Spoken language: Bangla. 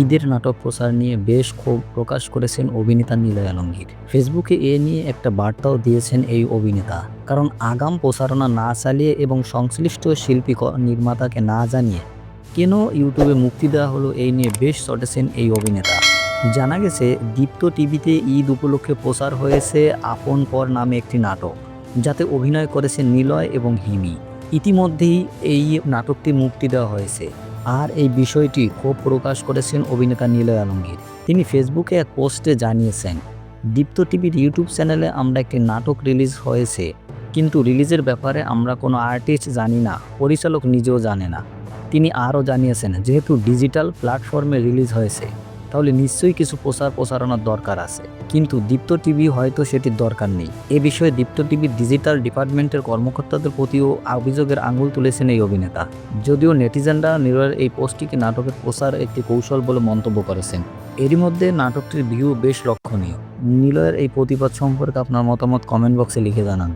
ঈদের নাটক প্রচার নিয়ে বেশ ক্ষোভ প্রকাশ করেছেন অভিনেতা নীলয় আলমগীর। ফেসবুকে এ নিয়ে একটা বার্তাও দিয়েছেন এই অভিনেতা। কারণ আগাম প্রচারণা না চালিয়ে এবং সংশ্লিষ্ট শিল্পী নির্মাতাকে না জানিয়ে কেন ইউটিউবে মুক্তি দেওয়া হলো এই নিয়ে বেশ চটেছেন এই অভিনেতা। জানা গেছে, দীপ্ত টিভিতে ঈদ উপলক্ষে প্রচার হয়েছে আপন পর নামে একটি নাটক, যাতে অভিনয় করেছেন নিলয় এবং হিমি। ইতিমধ্যেই এই নাটকটি মুক্তি দেওয়া হয়েছে। আর এই বিষয়টি ক্ষোভ প্রকাশ করেছেন অভিনেতা নীলয় আলমগীর। তিনি ফেসবুকে এক পোস্টে জানিয়েছেন, দীপ্ত টিভির ইউটিউব চ্যানেলে আমরা একটি নাটক রিলিজ হয়েছে, কিন্তু রিলিজের ব্যাপারে আমরা কোনো আর্টিস্ট জানি না, পরিচালক নিজেও জানে না। তিনি আরও জানিয়েছেন, যেহেতু ডিজিটাল প্ল্যাটফর্মে রিলিজ হয়েছে তাহলে নিশ্চয়ই কিছু প্রচার প্রচারণার দরকার আছে। কিন্তু দীপ্ত টিভি হয়তো সেটির দরকার নেই। এ বিষয়ে দীপ্ত টিভির ডিজিটাল ডিপার্টমেন্টের কর্মকর্তাদের প্রতিও অভিযোগের আঙুল তুলেছেন এই অভিনেতা। যদিও নেটিজেনরা নিরয়ের এই পোস্টটিকে নাটকের প্রচার একটি কৌশল বলে মন্তব্য করেছেন। এরই মধ্যে নাটকটির ভিউ বেশ লক্ষণীয়। নিলয়ের এই প্রতিবাদ সম্পর্কে আপনার মতামত কমেন্ট বক্সে লিখে জানান।